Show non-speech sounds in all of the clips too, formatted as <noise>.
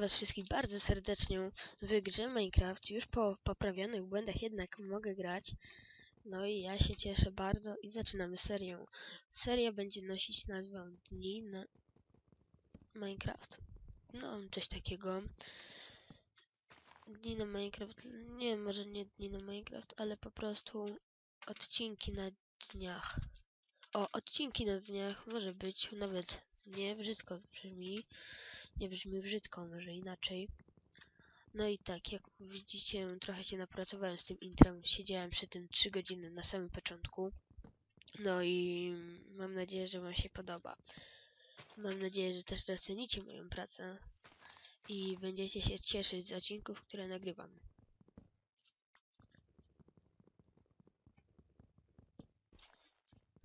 was wszystkich bardzo serdecznie w grze Minecraft. Już po poprawionych błędach jednak mogę grać. No i ja się cieszę bardzo i zaczynamy serię. Seria będzie nosić nazwę Dni na Minecraft. No, coś takiego. Dni na Minecraft, nie, może nie dni na Minecraft, ale po prostu odcinki na dniach. O, odcinki na dniach może być, nawet nie brzydko brzmi. Nie brzmi brzydko, może inaczej. No i tak, jak widzicie, trochę się napracowałem z tym intrem. Siedziałem przy tym 3 godziny na samym początku. No i mam nadzieję, że Wam się podoba. Mam nadzieję, że też docenicie moją pracę i będziecie się cieszyć z odcinków, które nagrywam.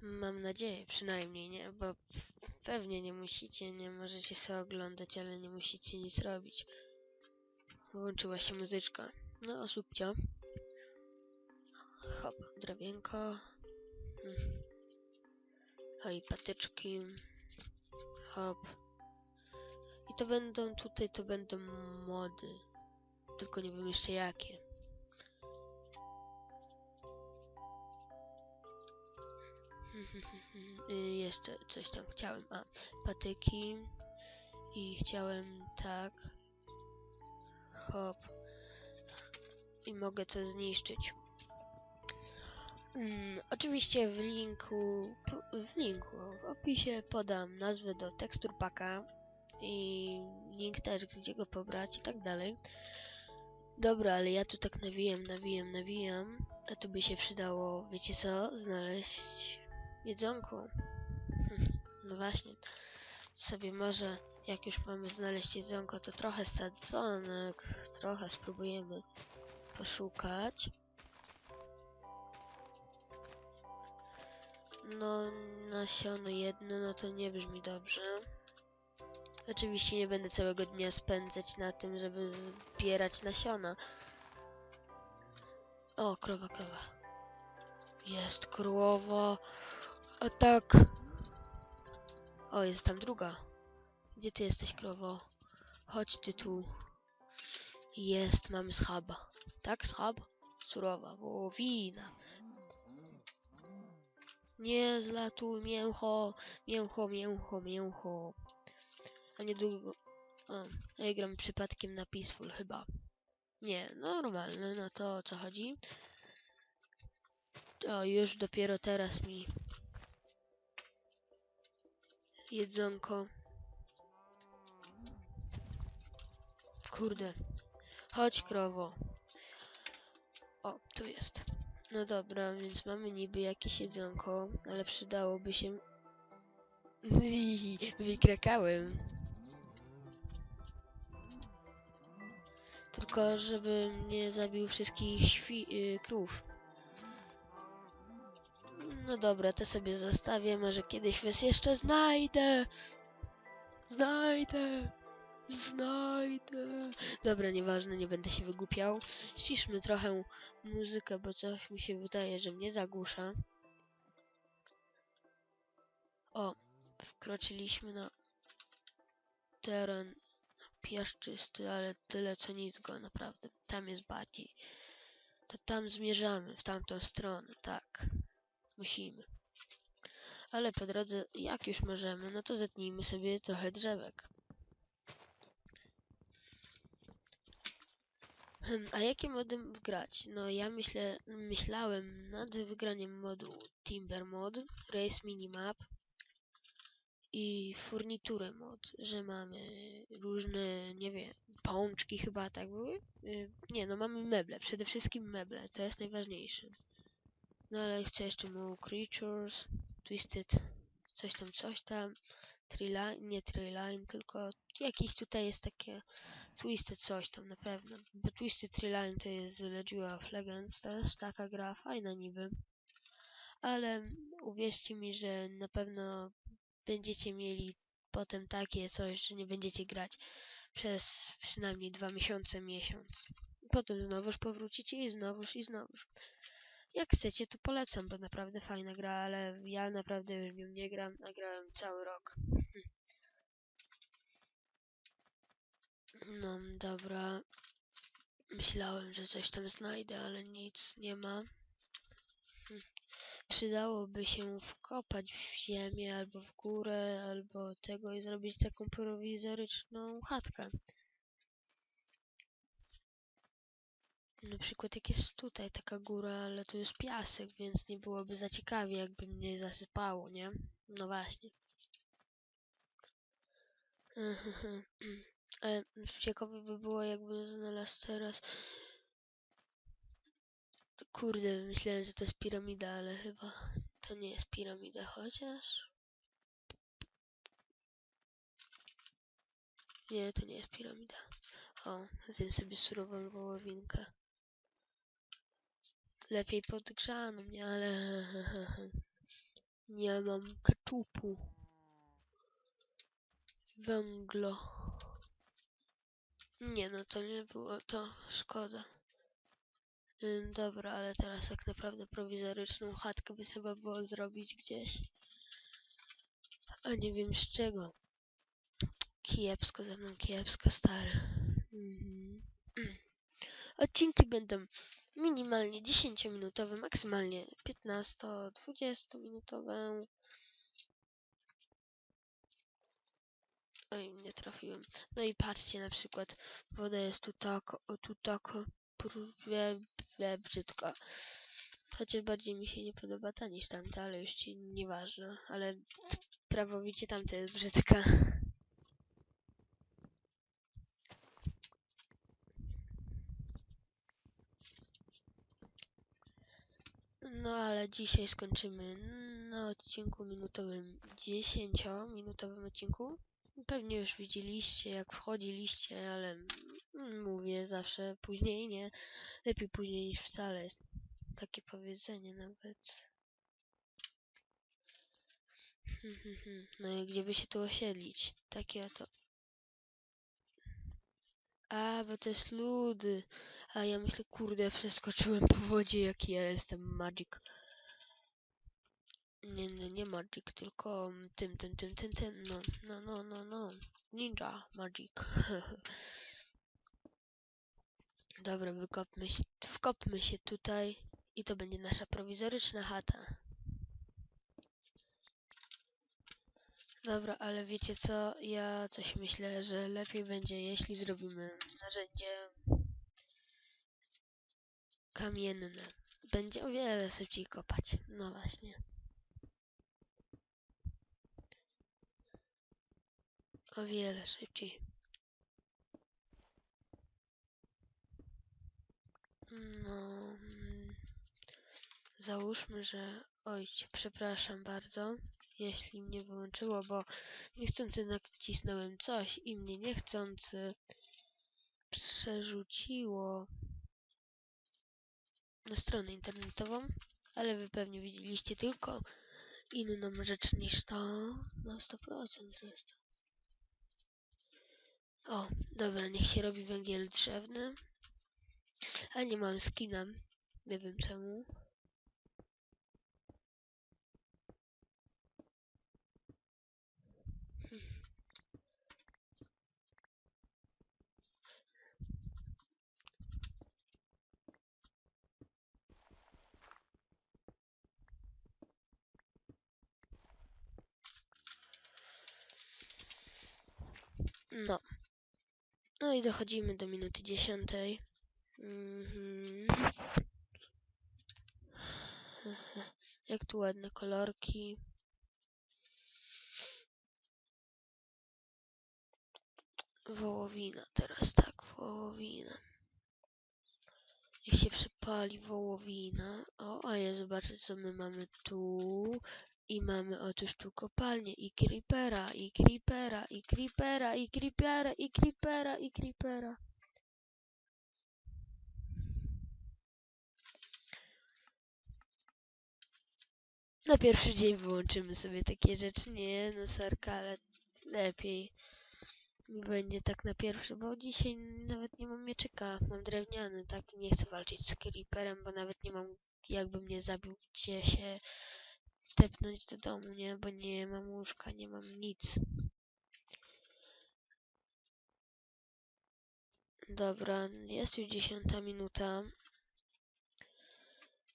Mam nadzieję, przynajmniej, nie? Bo pewnie nie musicie, nie możecie sobie oglądać, ale nie musicie nic robić. Włączyła się muzyczka. No, osłupcia. Hop, drewienko. Mm. Oj, patyczki. Hop. I to będą tutaj, to będą mody. Tylko nie wiem jeszcze jakie. <laughs> jeszcze coś tam chciałem. A, patyki. I chciałem tak. Hop. I mogę to zniszczyć. Mm, oczywiście w linku, w linku, w opisie podam nazwę do tekstur paka i link też, gdzie go pobrać i tak dalej. Dobra, ale ja tu tak nawijam, nawijam, nawijam, a tu by się przydało, wiecie co, znaleźć jedzonko. Hm, No właśnie, sobie może, jak już mamy znaleźć jedzonko, to trochę sadzonek, trochę spróbujemy poszukać. No, nasiono jedno, no to nie brzmi dobrze. Oczywiście nie będę całego dnia spędzać na tym, żeby zbierać nasiona. O, krowa, krowa. Jest krowa. A tak. O, jest tam druga. Gdzie ty jesteś, krowo? Chodź ty tu. Jest, mamy schaba. Tak, schab? Surowa wołowina. Nie zlatuj, mięcho, mięcho, mięcho, mięcho. A niedługo... A, ja gram przypadkiem na Peaceful chyba. Nie, normalne, no to o co chodzi? O, już dopiero teraz mi jedzonko. Kurde. Chodź, krowo. O, tu jest. No dobra, więc mamy niby jakieś jedzonko, ale przydałoby się... <laughs> Wykrakałem. Tylko żebym nie zabił wszystkich świ... Y, krów. No dobra, to sobie zostawię, może kiedyś was jeszcze znajdę. Znajdę. Znajdę. Dobra, nieważne, nie będę się wygłupiał. Ściszmy trochę muzykę, bo coś mi się wydaje, że mnie zagłusza. O, wkroczyliśmy na teren piaszczysty, ale tyle co nic go naprawdę. Tam jest bardziej. To tam zmierzamy, w tamtą stronę, tak. Musimy. Ale po drodze, jak już możemy, no to zetnijmy sobie trochę drzewek. Hmm, a jakie mody wgrać? No ja myślę, myślałem nad wygraniem modu Timber Mod, Race Minimap i furniturę mod, że mamy różne, nie wiem, pączki chyba tak były? Y, Nie, no mamy meble, przede wszystkim meble, to jest najważniejsze. No ale chcę jeszcze mu Creatures, Twisted, coś tam, coś tam, Treeline, nie Treeline, tylko jakiś tutaj jest takie Twisted coś tam na pewno, bo Twisted Treeline to jest Legion of Legends, też taka gra, fajna niby. Ale uwierzcie mi, że na pewno będziecie mieli potem takie coś, że nie będziecie grać przez przynajmniej dwa miesiące, miesiąc. Potem znowuż powrócicie i znowuż i znowuż. Jak chcecie, to polecam, bo naprawdę fajna gra, ale ja naprawdę już w nią nie gram, a grałem cały rok. No, dobra. Myślałem, że coś tam znajdę, ale nic nie ma. Przydałoby się wkopać w ziemię, albo w górę, albo tego i zrobić taką prowizoryczną chatkę. Na przykład jak jest tutaj taka góra, ale tu jest piasek, więc nie byłoby za ciekawie, jakby mnie zasypało, nie? No właśnie. Ale <clears throat> ciekawe by było, jakby znalazł teraz... Kurde, myślałem, że to jest piramida, ale chyba to nie jest piramida, chociaż... Nie, to nie jest piramida. O, zjem sobie surową wołowinkę. Lepiej podgrzaną, nie, ale... <laughs> Nie mam keczupu. Węglo. Nie no, to nie było to. Szkoda. Dobra, ale teraz tak naprawdę prowizoryczną chatkę by trzeba było zrobić gdzieś. A nie wiem z czego. Kiepsko ze mną, kiepsko stary. Mhm. <clears throat> Odcinki będą minimalnie 10-minutowe, maksymalnie 15-20 minutowe. Oj, nie trafiłem. No i patrzcie na przykład, woda jest tu tak, tu tak, prawie brzydka. Chociaż bardziej mi się nie podoba ta niż tamta, ale już nieważne. Ale prawowicie tamta jest brzydka. No ale dzisiaj skończymy na odcinku minutowym, 10-minutowym odcinku. Pewnie już widzieliście, jak wchodziliście, ale mm, mówię zawsze później, nie? Lepiej później niż wcale. Jest takie powiedzenie nawet. No i gdzie by się tu osiedlić? Takie oto. A, bo to jest ludy. A ja myślę, kurde, przeskoczyłem po wodzie, jaki ja jestem magic. Nie, nie, nie magic, tylko tym, tym, tym, tym, tym, no, no, no, no, no. Ninja magic. <laughs> Dobra, wykopmy się, wkopmy się tutaj i to będzie nasza prowizoryczna chata. Dobra, ale wiecie co? Ja coś myślę, że lepiej będzie, jeśli zrobimy narzędzie kamienne. Będzie o wiele szybciej kopać. No właśnie. O wiele szybciej. No. mm, Załóżmy, że. Oj, przepraszam bardzo, jeśli mnie wyłączyło, bo niechcący nacisnąłem coś i mnie niechcący przerzuciło na stronę internetową, ale wy pewnie widzieliście tylko inną rzecz niż to na 100% zresztą. O, dobra, niech się robi węgiel drzewny. A nie mam skina. Nie wiem czemu. No. No i dochodzimy do minuty dziesiątej. Mhm. <laughs> Jak tu ładne kolorki. Wołowina, teraz tak, wołowina. Jak się przepali wołowina. O, a ja zobaczę co my mamy tu. I mamy otóż tu kopalnię i creepera, i creepera, i creepera, i creepera, i creepera, i creepera. Na pierwszy dzień wyłączymy sobie takie rzeczy. Nie, no sorka, ale lepiej będzie tak na pierwszy, bo dzisiaj nawet nie mam mieczyka. Mam drewniany, tak nie chcę walczyć z creeperem, bo nawet nie mam jakby mnie zabił, gdzie się tepnąć do domu, nie? Bo nie mam łóżka, nie mam nic. Dobra, jest już dziesiąta minuta.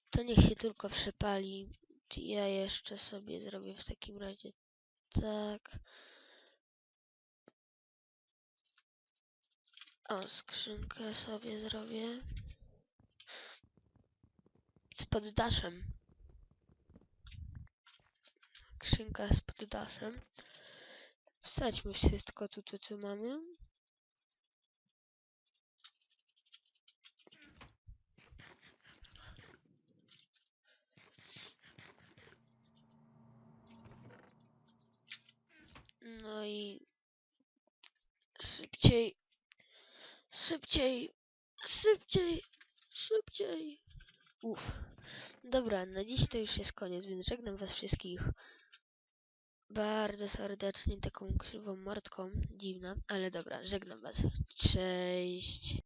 To niech się tylko przepali. Ja jeszcze sobie zrobię w takim razie tak. O, skrzynkę sobie zrobię. Z poddaszem. Skrzynka z poddaszem. Wsadźmy wszystko tu, tu co mamy. No i szybciej, szybciej, szybciej, szybciej. Uff. Dobra, na dziś to już jest koniec, więc żegnam was wszystkich bardzo serdecznie taką krzywą mordką, dziwna, ale dobra, żegnam was. Cześć.